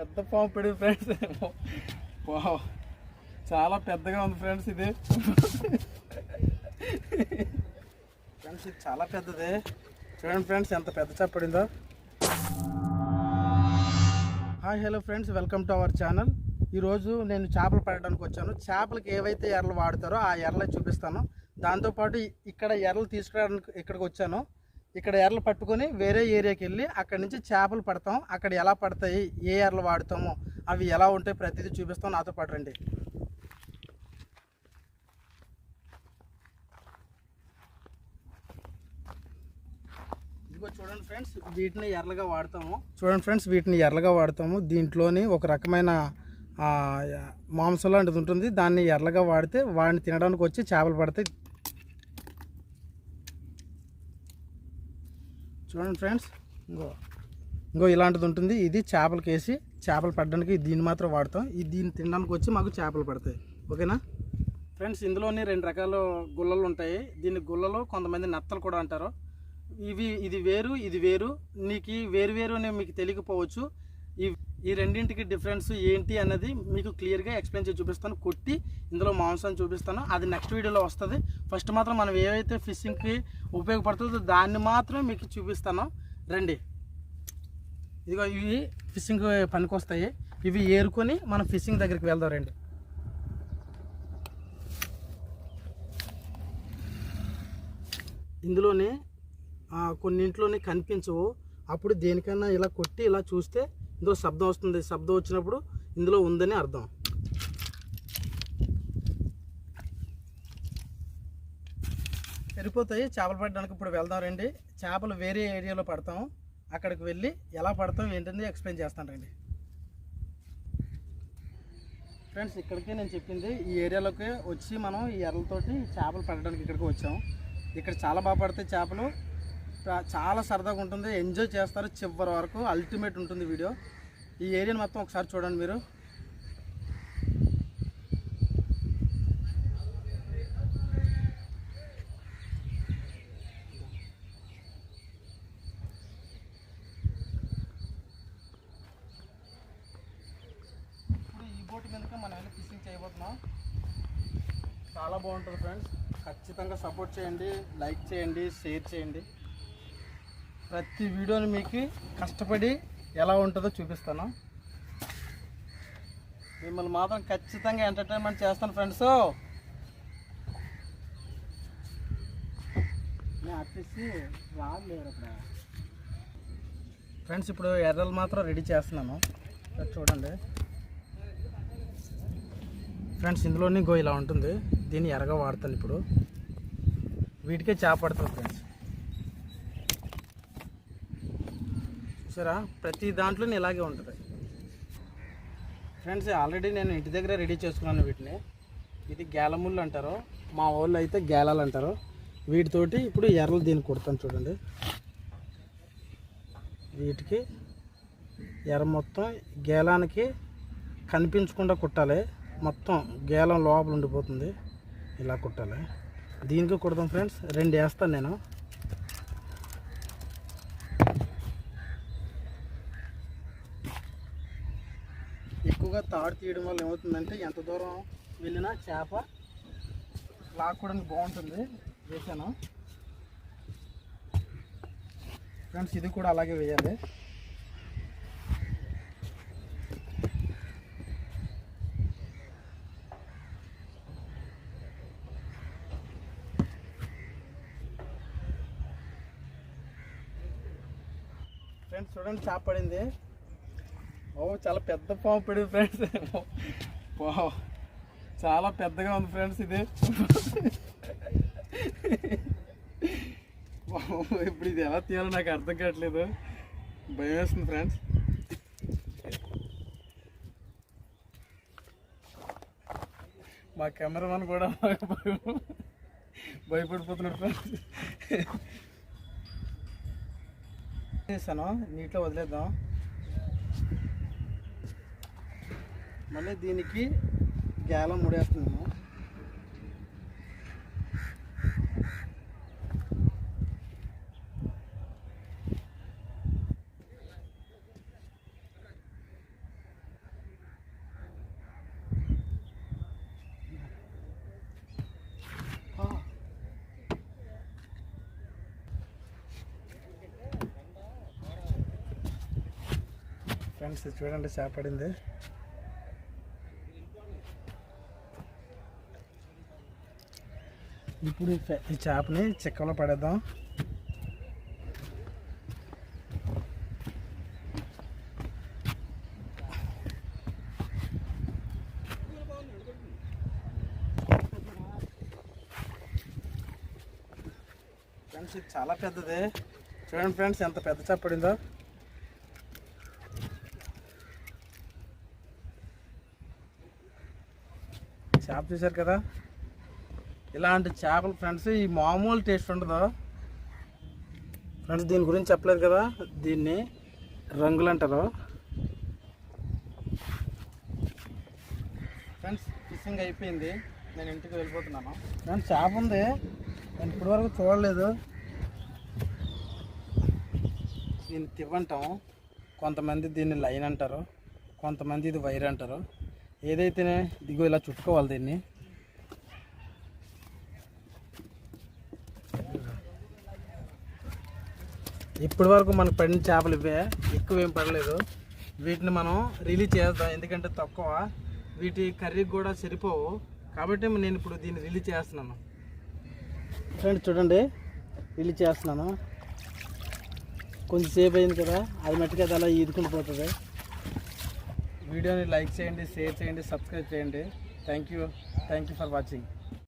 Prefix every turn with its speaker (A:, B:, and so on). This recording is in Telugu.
A: పెద్ద పాము పడింది ఫ్రెండ్స్ వావ్ చాలా పెద్దగా ఉంది ఫ్రెండ్స్ ఇది. ఫ్రెండ్స్ ఇది చాలా పెద్దది. చూడండి ఫ్రెండ్స్ ఎంత పెద్ద చేపడిందో hi hello friends welcome to our channel ఈరోజు నేను చేపలు పడడానికి వచ్చాను. చేపలకి ఏవైతే ఎర్రలు వాడతారో ఆ ఎర్రలు చూపిస్తాను. దాంతోపాటు ఇక్కడ ఎర్రలు తీసుకురావడానికి ఇక్కడికి వచ్చాను. ఇక్కడ ఎర్రలు పట్టుకొని వేరే ఏరియాకి వెళ్ళి అక్కడి నుంచి చేపలు పడతాం. అక్కడ ఎలా పడతాయి ఏ ఎర్రలు వాడతామో అవి ఎలా ఉంటాయి ప్రతిదీ చూపిస్తాం. నాతో పాటు రండి. ఇదిగో చూడండి ఫ్రెండ్స్ వీటిని ఎర్రగా వాడతాము. చూడండి ఫ్రెండ్స్ వీటిని ఎర్రగా వాడతాము. దీంట్లోని ఒక రకమైన మాంసం లాంటిది ఉంటుంది. దాన్ని ఎర్రగా వాడితే వాడిని తినడానికి వచ్చి చేపలు పడతాయి. చూడండి ఫ్రెండ్స్. ఇంకో. ఇంకో ఇలాంటిది ఉంటుంది. ఇది చేపలకి వేసి చేపలు పడడానికి దీన్ని మాత్రం వాడతాం. ఇది దీన్ని తినడానికి వచ్చి మాకు చేపలు పడతాయి. ఓకేనా? ఫ్రెండ్స్ ఇందులోని రెండు రకాల గుల్లలు ఉంటాయి. దీన్ని గుల్లలు కొంతమంది నత్తలు కూడా అంటారు. ఇవి ఇది వేరు ఇది వేరు. నీకు వేరు వేరు అని మీకు తెలియకపోవచ్చు. ఈ ఈ రెండింటికి డిఫరెన్స్ ఏంటి అన్నది మీకు క్లియర్గా ఎక్స్ప్లెయిన్ చేసి చూపిస్తాను. కొట్టి ఇందులో మాంసం చూపిస్తాను. అది నెక్స్ట్ వీడియోలో వస్తుంది. ఫస్ట్ మాత్రం మనం ఏవైతే ఫిషింగ్కి ఉపయోగపడుతుందో దాన్ని మాత్రమే మీకు చూపిస్తాను. రండి. ఇదిగో ఇవి ఫిషింగ్ పనికొస్తాయి. ఇవి ఏరుకొని మనం ఫిషింగ్ దగ్గరికి వెళ్దాం రండి. ఇందులోనే కొన్నింట్లోనే కనిపించవు. అప్పుడు దేనికన్నా ఇలా కొట్టి ఇలా చూస్తే ఇందులో శబ్దం వస్తుంది. శబ్దం వచ్చినప్పుడు ఇందులో ఉందని అర్థం. సరిపోతాయి. చేపలు పడడానికి ఇప్పుడు వెళ్దాం రండి. చేపలు వేరే ఏరియాలో పడతాం. అక్కడికి వెళ్ళి ఎలా పడతాం ఏంటని ఎక్స్ప్లెయిన్ చేస్తాను రండి. ఫ్రెండ్స్ ఇక్కడికి నేను చెప్పింది ఈ ఏరియాలోకి వచ్చి మనం ఈ ఎర్రలతోటి చేపలు పడడానికి ఇక్కడికి వచ్చాం. ఇక్కడ చాలా బాగా పడతాయి చేపలు. చాలా సరదాగా ఉంటుంది. ఎంజాయ్ చేస్తారు చివరి వరకు. అల్టిమేట్ ఉంటుంది వీడియో. ఈ ఏరియాని మొత్తం ఒకసారి చూడండి మీరు. ఇప్పుడు ఈ బోట్ మీదకి మనం వెళ్ళి ఫిషింగ్ చేయబోతున్నాం. చాలా బాగుంటుంది ఫ్రెండ్స్. ఖచ్చితంగా సపోర్ట్ చేయండి లైక్ చేయండి షేర్ చేయండి. ప్రతి వీడియోని మీకు కష్టపడి ఎలా ఉంటుందో చూపిస్తాను. మిమ్మల్ని మాత్రం ఖచ్చితంగా ఎంటర్టైన్మెంట్ చేస్తాను ఫ్రెండ్స్ ఫ్రెండ్స్ ఇప్పుడు ఎర్రలు మాత్రం రెడీ చేస్తున్నాను. చూడండి. ఫ్రెండ్స్ ఇందులోని గో ఇలా ఉంటుంది. దీన్ని ఎరగా వాడతాను ఇప్పుడు. వీటికే చేప పడతాను ఫ్రెండ్స్ చూసారా? ప్రతి దాంట్లోనే ఇలాగే ఉంటుంది. ఫ్రెండ్స్ ఆల్రెడీ నేను ఇంటి దగ్గర రెడీ చేసుకున్నాను వీటిని. ఇది గేలముళ్ళు అంటారు. మా వాళ్ళు అయితే గేలాలు అంటారు. వీటితోటి ఇప్పుడు ఎర్రలు దీన్ని కుడతాను చూడండి. వీటికి ఎర్ర మొత్తం గేలానికి కనిపించకుండా కుట్టాలి. మొత్తం గేలం లోపల ఉండిపోతుంది. ఇలా కుట్టాలి. దీనికి కుడతాం ఫ్రెండ్స్. రెండు వేస్తాను నేను. ఎక్కువగా తాడు తీయడం వల్ల ఏమవుతుందంటే ఎంత దూరం వెళ్ళినా చేప లాక్కోవడానికి బాగుంటుంది. వేసాను ఫ్రెండ్స్ ఇది కూడా అలాగే వేయాలి. ఫ్రెండ్స్ చూడండి చేప పడింది. ఓ చాలా పెద్ద పాము పడింది ఫ్రెండ్స్ పావు చాలా పెద్దగా ఉంది ఫ్రెండ్స్ ఇది. ఇప్పుడు ఇది ఎలా తీయాలో నాకు అర్థం కావట్లేదు. భయం వేస్తుంది ఫ్రెండ్స్ మా కెమెరామన్ కూడా భయపడిపోతున్నాడు ఫ్రెండ్స్ చేశాను. నీటిలో వదిలేద్దాం. మళ్ళీ దీనికి గ్యాలం ముడేస్తున్నాము. ఫ్రెండ్స్ చూడండి చేపడింది. ఇప్పుడు ఈ చేపని చిక్కలో పడేద్దాం. ఫ్రెండ్స్ ఇది చాలా పెద్దది. చూడండి ఫ్రెండ్స్ ఎంత పెద్ద చేప పడిందో. చేప చూశారు కదా? ఇలాంటి చేపలు ఫ్రెండ్స్ ఈ మామూలు టేస్ట్ ఉండదు. ఫ్రెండ్స్ దీని గురించి చెప్పలేదు కదా? దీన్ని రంగులు అంటారు. ఫ్రెండ్స్ ఫిషింగ్ అయిపోయింది. నేను ఇంటికి వెళ్ళిపోతున్నాను. ఫ్రెండ్స్ చేప ఉంది. నేను ఇప్పటివరకు చూడలేదు. దీన్ని తివ్వంటాం. కొంతమంది దీన్ని లైన్ అంటారు. కొంతమంది ఇది వైర్ అంటారు. ఏదైతేనే దిగు ఇలా చుట్టుకోవాలి దీన్ని. ఇప్పటి వరకు మనకు పడిన చేపలు ఇవే. ఎక్కువ ఏం పడలేదు. వీటిని మనం రిలీజ్ చేద్దాం. ఎందుకంటే తక్కువ. వీటి కర్రీకి కూడా సరిపోవు. కాబట్టి నేను ఇప్పుడు దీన్ని రిలీజ్ చేస్తున్నాను. ఫ్రెండ్స్ చూడండి. రిలీజ్ చేస్తున్నాను. కొంచెం సేపు అయింది కదా. అది మట్టుకు అది అలా ఈదుకుంటూ పోతుంది. వీడియోని లైక్ చేయండి షేర్ చేయండి సబ్స్క్రైబ్ చేయండి. Thank you thank you for watching